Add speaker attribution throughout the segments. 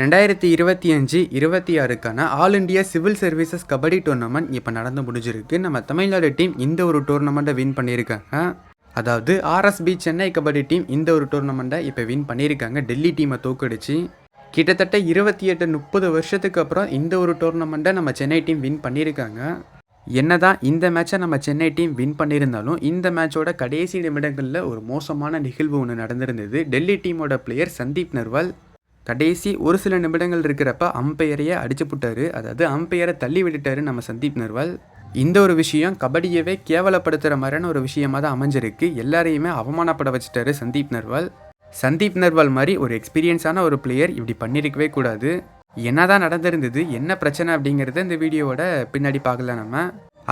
Speaker 1: ரெண்டாயிரத்தி இருபத்தி அஞ்சு இருபத்தி ஆறுக்கான all India civil services kabaddi tournament இப்போ நடந்து முடிஞ்சிருக்கு. நம்ம தமிழ்நாடு டீம் இந்த ஒரு டோர்னமெண்ட்டை வின் பண்ணியிருக்காங்க. அதாவது ஆர்எஸ்பி சென்னை கபடி டீம் இந்த ஒரு டோர்னமெண்ட்டை இப்போ வின் பண்ணியிருக்காங்க. டெல்லி டீமை தோக்கடிச்சு. கிட்டத்தட்ட இருபத்தி எட்டு முப்பது வருஷத்துக்கு அப்புறம் இந்த ஒரு டோர்னமெண்ட்டை நம்ம சென்னை டீம் வின் பண்ணியிருக்காங்க. என்னதான் இந்த மேட்சை நம்ம சென்னை டீம் வின் பண்ணியிருந்தாலும் இந்த மேட்சோட கடைசி நிமிடங்களில் ஒரு மோசமான நிகழ்வு ஒன்று நடந்திருந்தது. டெல்லி டீமோட பிளேயர் சந்தீப் நர்வால். கடைசி ஒரு சில நிமிடங்கள் இருக்கிறப்ப அம்பையரையே அடிச்சு புட்டாரு. அதாவது அம்பையரை தள்ளி விட்டுட்டாரு நம்ம சந்தீப் நர்வால். இந்த ஒரு விஷயம் கபடியவே கேவலப்படுத்துகிற மாதிரியான ஒரு விஷயமா தான் அமைஞ்சிருக்கு. எல்லாரையுமே அவமானப்பட வச்சுட்டாரு சந்தீப் நர்வால். சந்தீப் நர்வால் மாதிரி ஒரு எக்ஸ்பீரியன்ஸான ஒரு பிளேயர் இப்படி பண்ணியிருக்கவே கூடாது. என்னதான் நடந்திருந்தது என்ன பிரச்சனை அப்படிங்கிறத இந்த வீடியோவோட பின்னாடி பார்க்கலாம் நம்ம.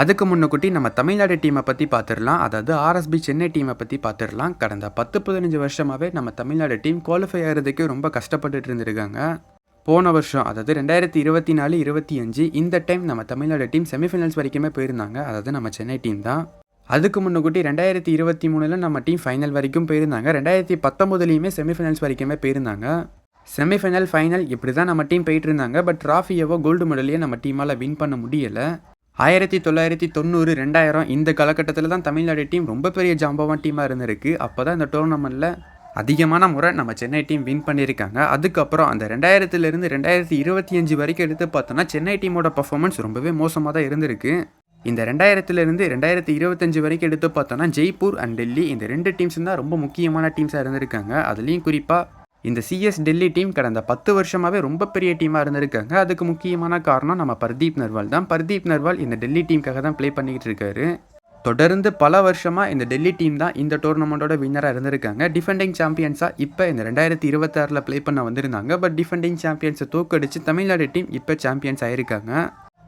Speaker 1: அதுக்கு முன்னக்கூட்டி நம்ம தமிழ்நாடு டீமை பற்றி பார்த்துடலாம் அதாவது ஆர்எஸ்பி சென்னை டீமை பற்றி பார்த்துடலாம் கடந்த பத்து பதினஞ்சு வருஷமாகவே நம்ம தமிழ்நாடு டீம் குவாலிஃபை ஆகிறதுக்கு ரொம்ப கஷ்டப்பட்டுட்டு இருந்திருக்காங்க. போன வருஷம் அதாவது ரெண்டாயிரத்தி இருபத்தி நாலு இருபத்தி அஞ்சு இந்த டைம் நம்ம தமிழ்நாடு டீம் செமிஃபைனல்ஸ் வரைக்குமே போயிருந்தாங்க. அதாவது நம்ம சென்னை டீம் தான். அதுக்கு முன்னக்கூட்டி ரெண்டாயிரத்தி இருபத்தி மூணில் நம்ம டீம் ஃபைனல் வரைக்கும் போயிருந்தாங்க. ரெண்டாயிரத்தி பத்தொம்போதுலேயுமே செமிஃபைனல்ஸ் வரைக்குமே போயிருந்தாங்க. செமிஃபைனல் ஃபைனல் இப்படி தான் நம்ம டீம் போயிட்டு இருந்தாங்க. பட் ட்ராஃபியவோ கோல்டு மெடலையோ நம்ம டீமால் வின் பண்ண முடியலை. ஆயிரத்தி தொள்ளாயிரத்தி தொண்ணூறு ரெண்டாயிரம் இந்த காலகட்டத்தில் தான் தமிழ்நாடு டீம் ரொம்ப பெரிய ஜாம்பவான் டீமாக இருந்திருக்கு. அப்போ தான் இந்த டோர்னமெண்ட்டில் அதிகமான முறை நம்ம சென்னை டீம் வின் பண்ணியிருக்காங்க. அதுக்கப்புறம் அந்த ரெண்டாயிரத்துலேருந்து ரெண்டாயிரத்தி இருபத்தி அஞ்சு வரைக்கும் எடுத்து பார்த்தோன்னா சென்னை டீமோட பர்ஃபார்மன்ஸ் ரொம்பவே மோசமாக தான் இருந்திருக்கு. இந்த ரெண்டாயிரத்துலேருந்து ரெண்டாயிரத்தி இருபத்தஞ்சு வரைக்கும் எடுத்து பார்த்தோன்னா ஜெய்ப்பூர் அண்ட் டெல்லி இந்த ரெண்டு டீம்ஸ் தான் ரொம்ப முக்கியமான டீம்ஸாக இருந்திருக்காங்க. அதுலேயும் குறிப்பாக இந்த சிஎஸ் டெல்லி டீம் கடந்த பத்து வருஷமாகவே ரொம்ப பெரிய டீமாக இருந்திருக்காங்க. அதுக்கு முக்கியமான காரணம் நம்ம பர்தீப் நர்வால் தான். பர்தீப் நர்வால் இந்த டெல்லி டீமுக்காக தான் ப்ளே பண்ணிக்கிட்டு இருக்காரு. தொடர்ந்து பல வருஷமாக இந்த டெல்லி டீம் தான் இந்த டோர்னமெண்ட்டோட வின்னராக இருந்திருக்காங்க. டிஃபெண்டிங் சாம்பியன்ஸாக இப்போ இந்த ரெண்டாயிரத்தி இருபத்தாறில் ப்ளே பண்ண வந்திருந்தாங்க. பட் டிஃபெண்டிங் சாம்பியன்ஸை தோக்கடிச்சு தமிழ்நாடு டீம் இப்போ சாம்பியன்ஸ் ஆயிருக்காங்க.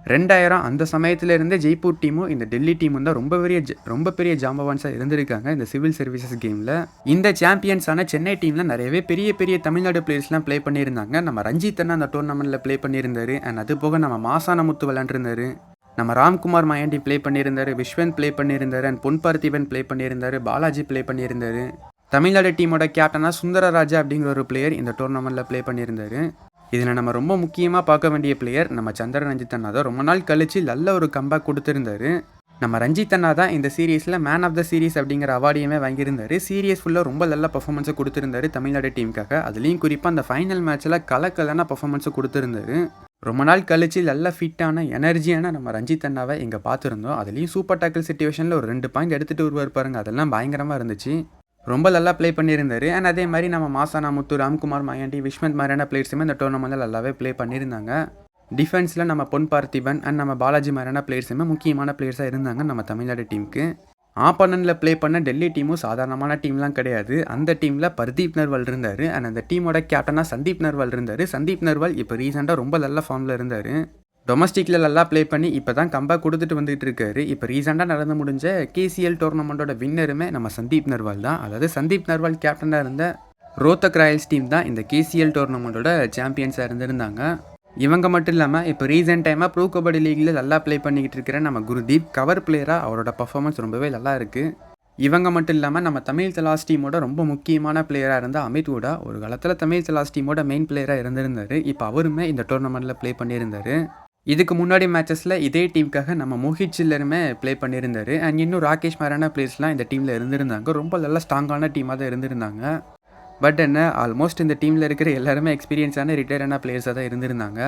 Speaker 1: ரெண்டாயிரம் அந்த சமயத்துல இருந்தே ஜெய்ப்பூர் டீமும் இந்த டெல்லி டீமும் தான் ரொம்ப பெரிய ஜ- ரொம்ப பெரிய ஜாம்பவான்ஸாக இருந்திருக்காங்க இந்த சிவில் சர்வீசஸ் கேமில். இந்த சாம்பியன்ஸான சென்னை டீமில் நிறையவே பெரிய பெரிய தமிழ்நாடு பிளேயர்ஸ்லாம் ப்ளே பண்ணியிருந்தாங்க. நம்ம ரஞ்சித் அண்ணா அந்த டோர்னமெண்ட்டில் ப்ளே பண்ணியிருந்தாரு. அண்ட் அது போக நம்ம மாசான முத்து விளாண்டுருந்தாரு நம்ம ராம்குமார் மாயாண்டி ப்ளே பண்ணியிருந்தார். விஸ்வந்த் ப்ளே பண்ணியிருந்தார். அண்ட் பொன் பார்த்திபன் ப்ளே பண்ணியிருந்தார். பாலாஜி ப்ளே பண்ணியிருந்தார். தமிழ்நாடு டீமோட கேப்டனாக சுந்தரராஜா அப்படிங்கிற ஒரு பிளேயர் இந்த டோர்னமெண்ட்டில் ப்ளே பண்ணியிருந்தார். இதில் நம்ம ரொம்ப முக்கியமாக பார்க்க வேண்டிய பிளேயர் நம்ம சந்திர ரஞ்சித் அண்ணா தான். ரொம்ப நாள் கழிச்சு நல்ல ஒரு கம்பேக் கொடுத்துருந்தாரு. நம்ம ரஞ்சித் அண்ணா தான் இந்த சீரீஸில் மேன் ஆஃப் த சீரீஸ் அப்படிங்கிற அவார்டையுமே வாங்கியிருந்தாரு. சீரியஸ் ஃபுல்லாக ரொம்ப நல்ல பர்ஃபார்மன்ஸை கொடுத்துருந்தாரு தமிழ்நாடு டீமுக்காக அதுலேயும் குறிப்பாக அந்த ஃபைனல் மேட்ச்சில் கலக்கலான பர்ஃபார்மன்ஸை கொடுத்துருந்தாரு. ரொம்ப நாள் கழிச்சு நல்ல ஃபிட்டான எனர்ஜியான நம்ம ரஞ்சித் அண்ணாவை இங்கே பார்த்துருந்தோம். அதுலேயும் சூப்பர் டேக்கிள் சுச்சுவேஷனில் ஒரு ரெண்டு பாயிண்ட் எடுத்துகிட்டு வருவார் பாருங்க. அதெல்லாம் பயங்கரமாக இருந்துச்சு. ரொம்ப நல்லா ப்ளே பண்ணியிருந்தார். அண்ட் அதே மாதிரி நம்ம மாசானா முத்து ராம்குமார் மாயாண்டி விஸ்வந்த் மாதிரியான பிளேயர்ஸுமே இந்த டோர்னமெண்ட்டில் நல்லாவே ப்ளே பண்ணியிருந்தாங்க. டிஃபென்ஸில் நம்ம பொன் பார்த்திபன் அண்ட் நம்ம பாலாஜி மாதிரியான பிளேயர்ஸுமே முக்கியமான பிளேயர்ஸாக இருந்தாங்க நம்ம தமிழ்நாடு டீமுக்கு ஆப்பனனில் ப்ளே பண்ண டெல்லி டீமும் சாதாரணமான டீம்லாம் கிடையாது. அந்த டீமில் பர்தீப் நர்வால் இருந்தார். அண்ட் அந்த டீமோட கேப்டனாக சந்தீப் நர்வால் இருந்தார். சந்தீப் நர்வால் இப்போ ரீசெண்டாக ரொம்ப நல்ல ஃபார்மில் இருந்தார். டொமஸ்டிக்கில் நல்லா ப்ளே பண்ணி இப்போ தான் கம்பா கொடுத்துட்டு வந்துகிட்டு இருக்காரு. இப்போ ரீசெண்டாக நடந்து முடிஞ்ச கேசிஎல் டோர்னமெண்ட்டோட வின்னருமே நம்ம சந்தீப் நர்வால் தான். அதாவது சந்தீப் நர்வால் கேப்டனாக இருந்த ரோத்தக் ராயல்ஸ் டீம் தான் இந்த கேசிஎல் டோர்னமெண்ட்டோட சாம்பியன்ஸாக இருந்திருந்தாங்க. இவங்க மட்டும் இல்லாமல் இப்போ ரீசெண்ட் டைமாக ப்ரோ கபடி லீக்ல நல்லா ப்ளே பண்ணிக்கிட்டு இருக்கிற நம்ம குருதீப் கவர் பிளேயராக அவரோட பர்ஃபார்மன்ஸ் ரொம்பவே நல்லா இருக்குது இவங்க மட்டும் இல்லாமல் நம்ம தமிழ் தலாஸ் டீமோட ரொம்ப முக்கியமான பிளேயராக இருந்த அமித் கூட ஒரு காலத்தில் தமிழ் தலாஸ் டீமோட மெயின் பிளேயராக இருந்திருந்தார். இப்போ அவருமே இந்த டோர்னமெண்ட்டில் ப்ளே பண்ணியிருந்தார். இதுக்கு முன்னாடி மேட்சஸில் இதே டீமுக்காக நம்ம மோஹித் சில்லருமே ப்ளே பண்ணியிருந்தாரு. அண்ட் இன்னும் ராகேஷ் மாரான பிளேயர்ஸ்லாம் இந்த டீமில் இருந்திருந்தாங்க. ரொம்ப நல்ல ஸ்ட்ராங்கான டீமாக தான் இருந்திருந்தாங்க. பட் என்ன ஆல்மோஸ்ட் இந்த டீமில் இருக்கிற எல்லாருமே எக்ஸ்பீரியன்ஸான ரிட்டையரான பிளேயர்ஸாக தான் இருந்திருந்தாங்க.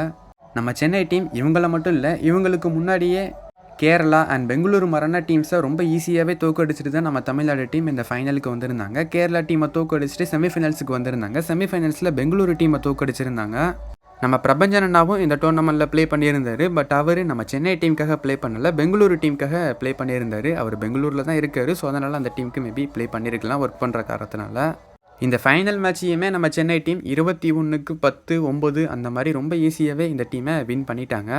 Speaker 1: நம்ம சென்னை டீம் இவங்கள மட்டும் இல்லை இவங்களுக்கு முன்னாடியே கேரளா அண்ட் பெங்களூரு மரண டீம்ஸை ரொம்ப ஈஸியாகவே தோக்கடிச்சிட்டு தான் நம்ம தமிழ்நாடு டீம் இந்த ஃபைனலுக்கு வந்திருந்தாங்க. கேரளா டீமை தோக்கடிச்சிட்டு செமிஃபைனல்ஸுக்கு வந்திருந்தாங்க. செமிஃபைனல்ஸில் பெங்களூரு டீமை தோக்கடிச்சிருந்தாங்க நம்ம பிரபஞ்சன் அண்ணாவும் இந்த டோர்னமெண்ட்டில் ப்ளே பண்ணியிருந்தார். பட் அவர் நம்ம சென்னை டீமுக்காக ப்ளே பண்ணல. பெங்களூரு டீமுக்காக ப்ளே பண்ணியிருந்தாரு. அவர் பெங்களூரில் தான் இருக்கார். ஸோ அதனால் அந்த டீமுக்கு மேபி ப்ளே பண்ணியிருக்கலாம் ஒர்க் பண்ணுற காரணத்தினால. இந்த ஃபைனல் மேட்சையுமே நம்ம சென்னை டீம் இருபத்தி ஒன்றுக்கு பத்து ஒம்பது அந்த மாதிரி ரொம்ப ஈஸியாகவே இந்த டீமை வின் பண்ணிட்டாங்க.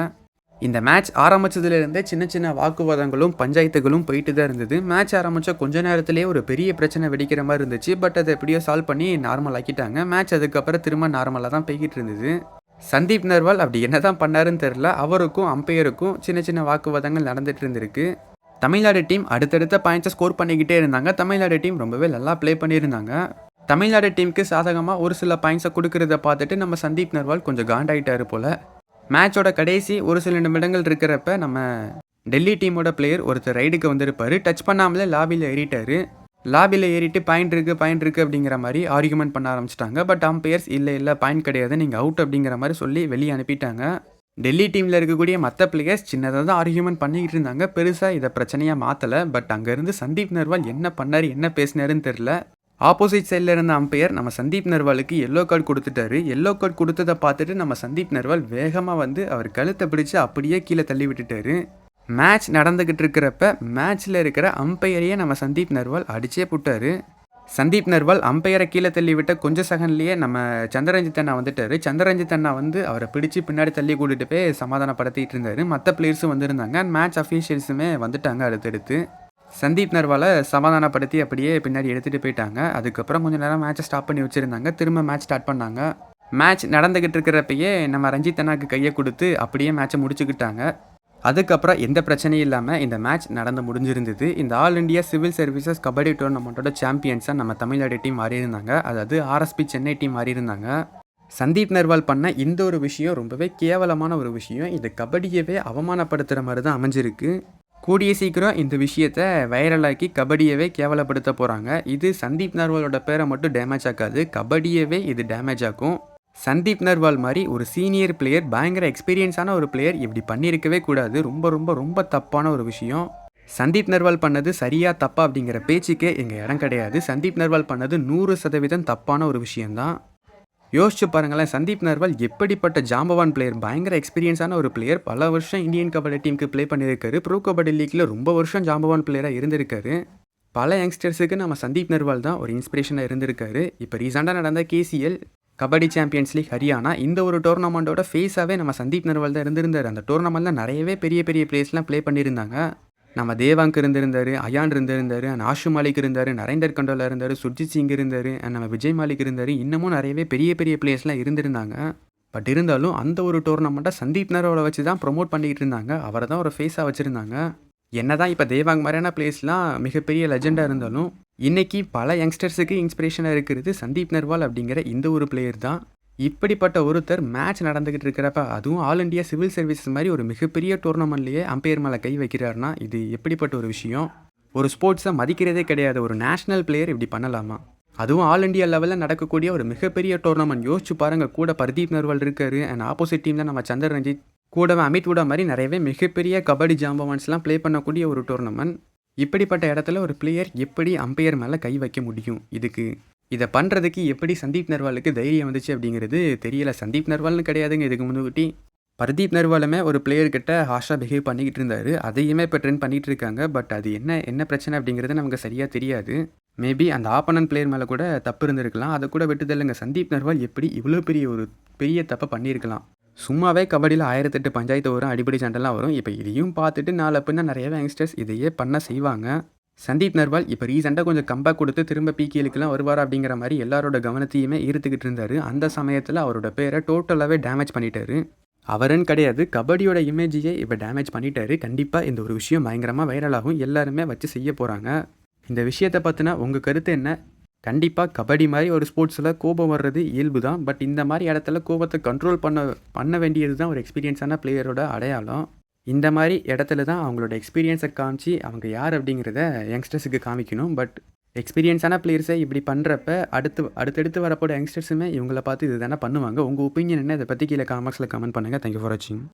Speaker 1: இந்த மேட்ச் ஆரம்பிச்சதுலேருந்தே சின்ன சின்ன வாக்குவாதங்களும் பஞ்சாயத்துகளும் போயிட்டு தான் இருந்தது. மேட்ச் ஆரம்பித்த கொஞ்ச நேரத்திலே ஒரு பெரிய பிரச்சனை வெடிக்கிற மாதிரி இருந்துச்சு. பட் அதை எப்படியோ சால்வ் பண்ணி நார்மல் ஆக்கிட்டாங்க. மேட்ச் அதுக்கப்புறம் திரும்ப நார்மலாக தான் போய்கிட்டு இருந்தது. சந்தீப் நர்வால் அப்படி என்ன தான் பண்ணாருன்னு தெரில அவருக்கும் அம்பையருக்கும் சின்ன சின்ன வாக்குவாதங்கள் நடந்துட்டு இருந்திருக்கு. தமிழ்நாடு டீம் அடுத்தடுத்த பாயிண்ட்ஸை ஸ்கோர் பண்ணிக்கிட்டே இருந்தாங்க. தமிழ்நாடு டீம் ரொம்பவே நல்லா ப்ளே பண்ணியிருந்தாங்க. தமிழ்நாடு டீமுக்கு சாதகமாக ஒரு சில பாயிண்ட்ஸை கொடுக்கறத பார்த்துட்டு நம்ம சந்தீப் நர்வால் கொஞ்சம் காண்டாயிட்டாரு போல். மேட்சோட கடைசி ஒரு சில நிமிடங்கள் இருக்கிறப்ப நம்ம டெல்லி டீமோட பிளேயர் ஒருத்தர் ரைடுக்கு வந்திருப்பார். டச் பண்ணாமலே லாபியில் ஏறிட்டாரு. லாபியில் ஏறிட்டு பாயிண்ட் இருக்குது பாயிண்ட் இருக்குது அப்படிங்கிற மாதிரி ஆர்குமெண்ட் பண்ண ஆரம்பிச்சிட்டாங்க. பட் அம்பையர்ஸ் இல்லை இல்லை பாயிண்ட் கிடையாது நீங்கள் அவுட் அப்படிங்கிற மாதிரி சொல்லி வெளியே அனுப்பிட்டாங்க. டெல்லி டீமில் இருக்கக்கூடிய மற்ற பிளேயர்ஸ் சின்னதாக தான் ஆர்கியூமெண்ட் பண்ணிக்கிட்டு இருந்தாங்க. பெருசாக இதை பிரச்சனையாக மாற்றலை பட் அங்கேருந்து சந்தீப் நர்வால் என்ன பண்ணார் என்ன பேசினாருன்னு தெரில ஆப்போசிட் சைடில் இருந்த அம்பையர் நம்ம சந்தீப் நர்வாலுக்கு எல்லோ கார்டு கொடுத்துட்டாரு. எல்லோ கார்டு கொடுத்ததை பார்த்துட்டு நம்ம சந்தீப் நர்வால் வேகமாக வந்து அவர் கழுத்தை பிடிச்சி அப்படியே கீழே தள்ளி விட்டுட்டாரு. மேட்ச் நடந்துக்கிட்டு இருக்கிறப்ப மேட்ச்சில் இருக்கிற அம்பையரையே நம்ம சந்தீப் நர்வால் அடிச்சே போட்டார். சந்தீப் நர்வால் அம்பையரை கீழே தள்ளி விட்ட கொஞ்சம் செகண்ட்லேயே நம்ம சந்திரஞ்சித் அண்ணா வந்துட்டார். சந்திரஞ்சித் அண்ணா வந்து அவரை பிடிச்சு பின்னாடி தள்ளி கூட்டிகிட்டு போய் சமாதானப்படுத்திட்டு இருந்தார். மற்ற பிளேயர்ஸும் வந்திருந்தாங்க. மேட்ச் அஃபீஷியல்ஸுமே வந்துட்டாங்க அடுத்தடுத்து. சந்தீப் நர்வாலை சமாதானப்படுத்தி அப்படியே பின்னாடி எடுத்துகிட்டு போயிட்டாங்க. அதுக்கப்புறம் கொஞ்சம் நேரம் மேட்ச்சை ஸ்டாப் பண்ணி வச்சுருந்தாங்க. திரும்ப மேட்ச் ஸ்டார்ட் பண்ணாங்க. மேட்ச் நடந்துக்கிட்டு இருக்கிறப்பயே நம்ம ரஞ்சித் அண்ணாக்கு கையை கொடுத்து அப்படியே மேட்ச்சை முடிச்சுக்கிட்டாங்க. அதுக்கப்புறம் எந்த பிரச்சனையும் இல்லாமல் இந்த மேட்ச் நடந்து முடிஞ்சிருந்தது. இந்த all India civil services kabaddi டோர்னமெண்ட்டோட சாம்பியன்ஸாக நம்ம தமிழ்நாடு டீம் மாறியிருந்தாங்க. அதாவது ஆர்எஸ்பி சென்னை டீம் மாறியிருந்தாங்க. சந்தீப் நர்வால் பண்ண இந்த ஒரு விஷயம் ரொம்பவே கேவலமான ஒரு விஷயம். இது கபடியவே அவமானப்படுத்துகிற மாதிரி தான் அமைஞ்சிருக்கு. கூடிய சீக்கிரம் இந்த விஷயத்த வைரலாக்கி கபடியவே கேவலப்படுத்த போகிறாங்க இது சந்தீப் நர்வாலோட பேரை மட்டும் டேமேஜ் ஆக்காது. கபடியவே இது டேமேஜ் ஆகும் சந்தீப் நர்வால் மாதிரி ஒரு சீனியர் பிளேயர் பயங்கர எக்ஸ்பீரியன்ஸான ஒரு பிளேயர் இப்படி பண்ணியிருக்கவே கூடாது. ரொம்ப ரொம்ப ரொம்ப தப்பான ஒரு விஷயம். சந்தீப் நர்வால் பண்ணது சரியா தப்பா அப்படிங்கிற பேச்சுக்கே எங்கள் இடம் கிடையாது. சந்தீப் நர்வால் பண்ணது நூறு சதவீதம் தப்பான ஒரு விஷயம்தான். யோசிச்சு பாருங்களேன் சந்தீப் நர்வால் எப்படிப்பட்ட ஜாம்பவான் பிளேயர் பயங்கர எக்ஸ்பீரியன்ஸான ஒரு பிளேயர் பல வருஷம் இந்தியன் கபடி டீமுக்கு ப்ளே பண்ணியிருக்காரு. ப்ரோ கபடி லீக்கில் ரொம்ப வருஷம் ஜாம்பவான் பிளேயராக இருந்திருக்காரு. பல யங்ஸ்டர்ஸுக்கு நம்ம சந்தீப் நர்வால் தான் ஒரு இன்ஸ்பிரேஷனாக இருந்திருக்காரு. இப்போ ரீசெண்டாக நடந்த KCL kabaddi champions league Haryana இந்த ஒரு டோர்னமெண்ட்டோட ஃபேஸாகவே நம்ம சந்தீப் நர்வால் தான் இருந்திருந்தார். அந்த டோர்னமெண்ட்டில் நிறையவே பெரிய பெரிய பிளேஸ்லாம் ப்ளே பண்ணியிருந்தாங்க. நம்ம தேவாங்க் இருந்திருந்தார் அயான் இருந்திருந்தார் அண்ட் ஆஷு மாலிக் இருந்தார் நரேந்தர் கண்டோலா இருந்தார் சுர்ஜித் சிங் இருந்தார் அண்ட் நம்ம விஜய் மாலிக் இருந்தார் இன்னமும் நிறையவே பெரிய பெரிய பிளேஸ்லாம் இருந்திருந்தாங்க. பட் இருந்தாலும் அந்த ஒரு டோர்னமெண்ட்டை சந்தீப் நர்வாலை வச்சு தான் ப்ரொமோட் பண்ணிக்கிட்டு இருந்தாங்க. அவரை தான் ஒரு ஃபேஸாக வச்சுருந்தாங்க. என்ன தான் இப்போ தேவாங் மாதிரியான பிளேஸ்லாம் மிகப்பெரிய லெஜெண்டாக இருந்தாலும் இன்றைக்கி பல யங்ஸ்டர்ஸுக்கு இன்ஸ்பிரேஷனாக இருக்கிறது சந்தீப் நர்வால் அப்படிங்கிற இந்த ஒரு பிளேயர் தான். இப்படிப்பட்ட ஒருத்தர் மேட்ச் நடந்துக்கிட்டு இருக்கிறப்ப அதுவும் ஆல் இண்டியா சிவில் சர்வீசஸ் மாதிரி ஒரு மிகப்பெரிய டோர்னமெண்ட்லேயே அம்பையர் மேலே கை வைக்கிறாருன்னா இது எப்படிப்பட்ட ஒரு விஷயம்? ஒரு ஸ்போர்ட்ஸை மதிக்கிறதே கிடையாது ஒரு நேஷனல் பிளேயர் இப்படி பண்ணலாமா? அதுவும் ஆல் இண்டியா லெவலில் நடக்கக்கூடிய ஒரு மிகப்பெரிய டோர்னமெண்ட் யோசிச்சு பாருங்க கூட பர்தீப் நர்வால் இருக்காரு அண்ட் ஆப்போசிட் டீமில் நம்ம சந்திர ரஞ்சித் கூடவே அமித் உடா மாதிரி நிறையவே மிகப்பெரிய கபடி ஜாம்பவான்ஸ்லாம் ப்ளே பண்ணக்கூடிய ஒரு டோர்னமெண்ட் இப்படிப்பட்ட இடத்துல ஒரு பிளேயர் எப்படி அம்பையர் மேலே கை வைக்க முடியும்? இதுக்கு இதை பண்ணுறதுக்கு எப்படி சந்தீப் நர்வாலுக்கு தைரியம் வந்துச்சு அப்படிங்கிறது தெரியல. சந்தீப் நர்வால்னு கிடையாதுங்க இதுக்கு முன்னுக்கிட்டி பர்தீப் நர்வாலுமே ஒரு பிளேயர்கிட்ட ஹாஷாக பிஹேவ் பண்ணிக்கிட்டு இருந்தார். அதையுமே இப்போ ட்ரெண்ட் பண்ணிகிட்டு இருக்காங்க. பட் அது என்ன என்ன பிரச்சனை அப்படிங்கிறது நமக்கு சரியாக தெரியாது. மேபி அந்த ஆப்பனன் பிளேயர் மேலே கூட தப்பு இருந்திருக்கலாம். அதை கூட விட்டுதல்லுங்க சந்தீப் நர்வால் எப்படி இவ்வளோ பெரிய ஒரு பெரிய தப்பை பண்ணியிருக்கலாம்? சும்மாவே கபடியில் ஆயிரத்தெட்டு பஞ்சாயத்து வரும் அடிப்படை சண்டைலாம் வரும். இப்போ இதையும் பார்த்துட்டு நாலு அப்படின்னா நிறையவே யங்ஸ்டர்ஸ் இதையே பண்ண செய்வாங்க. சந்தீப் நர்வால் இப்போ ரீசெண்டாக கொஞ்சம் கம்பேக் கொடுத்து திரும்ப பிகேலுக்குலாம் வருவார் அப்படிங்கிற மாதிரி எல்லாரோட கவனத்தையுமே ஈர்த்துக்கிட்டு இருந்தார். அந்த சமயத்தில் அவரோட பேரை டோட்டலாகவே டேமேஜ் பண்ணிட்டாரு. அவருன்னு கிடையாது கபடியோட இமேஜையே இப்போ டேமேஜ் பண்ணிட்டாரு. கண்டிப்பாக இந்த ஒரு விஷயம் பயங்கரமாக வைரலாகும் எல்லாருமே வச்சு செய்ய போகிறாங்க இந்த விஷயத்தை பார்த்தினா உங்கள் கருத்து என்ன? கண்டிப்பாக கபடி மாதிரி ஒரு ஸ்போர்ட்ஸில் கோபம் வர்றது இயல்பு தான் பட் இந்த மாதிரி இடத்துல கோபத்தை கண்ட்ரோல் பண்ண பண்ண வேண்டியது தான் ஒரு எக்ஸ்பீரியன்ஸான பிளேயரோட அடையாளம். இந்த மாதிரி இடத்துல தான் அவங்களோட எக்ஸ்பீரியன்ஸை காமிச்சு அவங்க யார் அப்படிங்கிறத யங்ஸ்டர்ஸுக்கு காமிக்கணும். பட் எக்ஸ்பீரியன்ஸான பிளேயர்ஸை இப்படி பண்ணுறப்ப அடுத்து அடுத்தடுத்து வரப்போட யங்ஸ்டர்ஸுமே இவங்கள பார்த்து இது தானே பண்ணுவாங்க. உங்கள் ஒப்பீனியன் என்ன? இதை பற்றி கீழே காமெண்ட்ஸில் கமெண்ட் பண்ணுங்கள் தேங்க்யூ ஃபார் வாட்சிங்